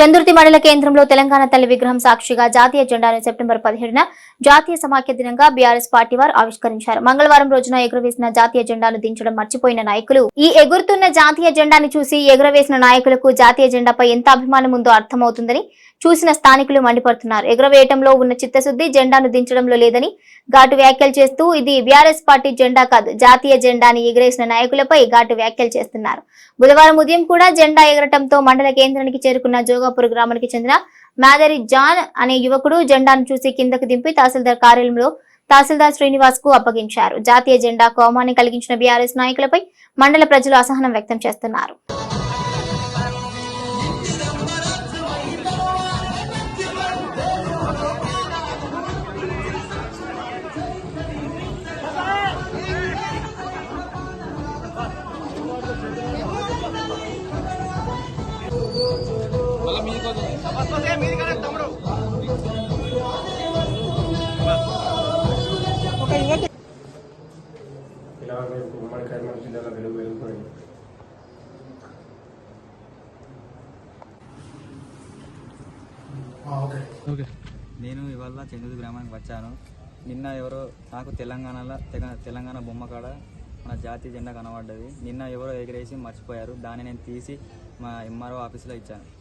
చందుర్తి మండల కేంద్రంలో తెలంగాణ తల్లి విగ్రహం సాక్షిగా జాతీయ జెండాను సెప్టెంబర్ పదిహేడున జాతీయ సమాఖ్య దినంగా బీఆర్ఎస్ పార్టీ వారు ఆవిష్కరించారు. మంగళవారం రోజున ఎగురవేసిన జాతీయ జెండాను దించడం మర్చిపోయిన నాయకులు. ఈ ఎగురుతున్న జాతీయ జెండాను చూసి ఎగురవేసిన నాయకులకు జాతీయ జెండాపై ఎంత అభిమానం ఉందో అర్థమవుతుందని చూసిన స్థానికులు మండిపడుతున్నారు. ఎగురవేయటంలో ఉన్న చిత్తశుద్ధి జెండాను దించడంలో లేదని ఘాటు వ్యాఖ్యలు చేస్తూ ఇది బీఆర్ఎస్ పార్టీ జెండా కాదు జాతీయ జెండాని ఎగిరేసిన నాయకులపై ఘాటు వ్యాఖ్యలు చేస్తున్నారు. బుధవారం ఉదయం కూడా జెండా ఎగరటంతో మండల కేంద్రానికి చేరుకున్న జోగాపూర్ గ్రామానికి చెందిన మాదరి జాన్ అనే యువకుడు జెండాను చూసి కిందకు దింపి తహసీల్దార్ కార్యాలయంలో తహసీల్దార్ శ్రీనివాస్కు అప్పగించారు జాతీయ జెండా కోమాన్ని కలిగించిన బీఆర్ఎస్ నాయకులపై మండల ప్రజలు అసహనం వ్యక్తం చేస్తున్నారు ఇలా రేపు ఉమ్మడి కరీంనగర్ జిల్లాలో వెలుగు వెలుగుతుంది నేను ఇవాళ చెందుదు గ్రామానికి వచ్చాను. నిన్న ఎవరో నాకు తెలంగాణలో తెగ- తెలంగాణ బొమ్మ కాడ మన జాతీయ జెండా కనబడ్డది. నిన్న ఎవరో ఎగిరేసి మర్చిపోయారు. దాన్ని నేను తీసి మా ఎంఆర్ఓ ఆఫీస్లో ఇచ్చాను.